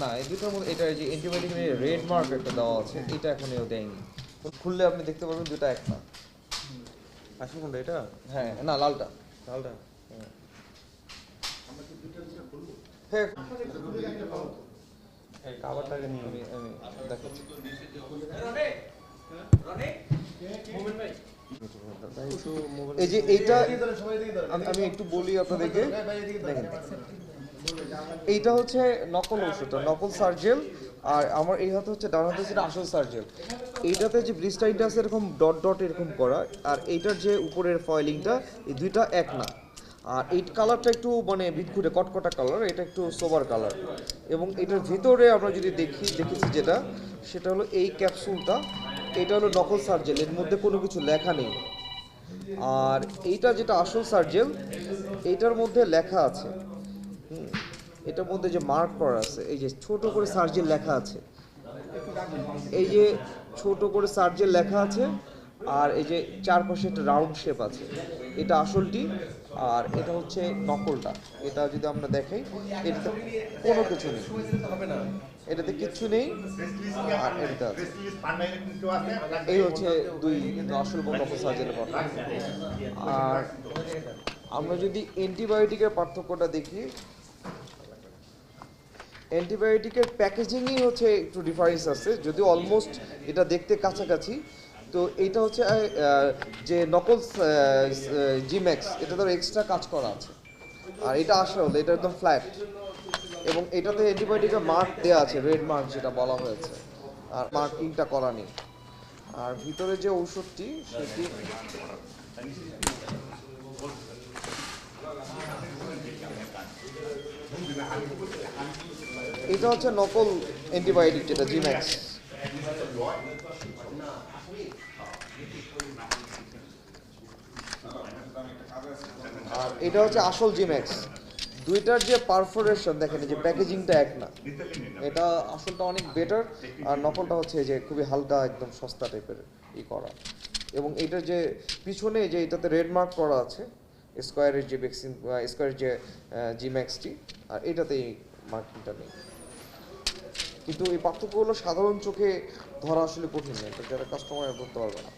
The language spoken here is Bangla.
না এই দুটোর মধ্যে এটা এই যে অ্যান্টিবায়োটিক রেড মার্ক একটা দেওয়া আছে এটা এখন এও দেয়নি খুললে আপনি দেখতে পাবেন দুটো এক না। আসল কোনটা এটা? হ্যাঁ না লালটা। লালটা? হ্যাঁ। এই কাভারটাকে নিয়ে আমি আমি দেখাচ্ছি এই যে এইটা আমি আমি একটু বলি আপনাদেরকে। দেখেন। এইটা হচ্ছে নকল ওষুধটা নকল সার্জেল আর আমার এই হাতে হচ্ছে ডান হাতে হচ্ছে আসল সার্জেল। এইটাতে যে ব্লিস্টারিংটা আছে এরকম ডট ডট এরকম করা আর এইটার যে উপরের ফয়েলিংটা এই দুইটা এক না। আর এই কালারটা একটু মানে বিদঘুটে কটকটা কালার এটা একটু সোবার কালার। এবং এটার ভিতরে আমরা যদি দেখি দেখেছি যেটা সেটা হলো এই ক্যাপসুলটা এটা হলো নকল সার্জেল এর মধ্যে কোনো কিছু লেখা নেই। আর এইটা যেটা আসল সার্জেল এইটার মধ্যে লেখা আছে। হুম, এটার মধ্যে যে মার্ক করা আছে, এই যে ছোট করে সার্জেল লেখা আছে, এই যে ছোট করে সার্জেল লেখা আছে, আর এই যে চারপাশে একটা রাউন্ড শেপ আছে, এটা আসলটি, আর এটা হচ্ছে নকলটা, এটা যদি আমরা দেখাই, এটাতে কোনো কিছু নেই। এটাতে কিচ্ছু নেই, আর এটা এই হচ্ছে দুই আসল নকল সার্জেলের পার্থক্য আর আমরা যদি অ্যান্টিবায়োটিকের পার্থক্যটা দেখি অ্যান্টিবায়োটিকের প্যাকেজিংই হচ্ছে একটু ডিফারেন্স আছে, যদিও অলমোস্ট এটা দেখতে কাছাকাছি। তো এইটা হচ্ছে যে নকল জিম্যাক্স এটা তো এক্সট্রা কাজ করা আছে। আর এটা আসল, এটা একদম ফ্ল্যাট এবং এটাতে অ্যান্টিবায়োটিকের মার্ক দেওয়া আছে রেড মার্ক যেটা বলা হয়েছে। আর মার্কিংটা করা নেই। আর ভিতরে যে ঔষধটি, সেটি এটা হচ্ছে নকল অ্যান্টিবায়োটিক, যেটা জিম্যাক্স আর এটা হচ্ছে আসল জিম্যাক্স দুইটার যে পারফোরেশন দেখেন যে প্যাকেজিংটা এক না। এটা আসলটা অনেক বেটার আর নকলটা হচ্ছে যে খুবই হালকা, একদম সস্তা টাইপের ই করা। এবং এটার যে পিছনে যে এটাতে রেড মার্ক করা আছে স্কোয়ারের যে ভ্যাকসিন স্কোয়ারের যে জিম্যাক্সটি আর এটাতেই মার্কিংটা নেই। কিন্তু এই পার্থক্যগুলো সাধারণ চোখে ধরা আসলে কঠিন নয় যারা কাস্টমার করতে পারবে না।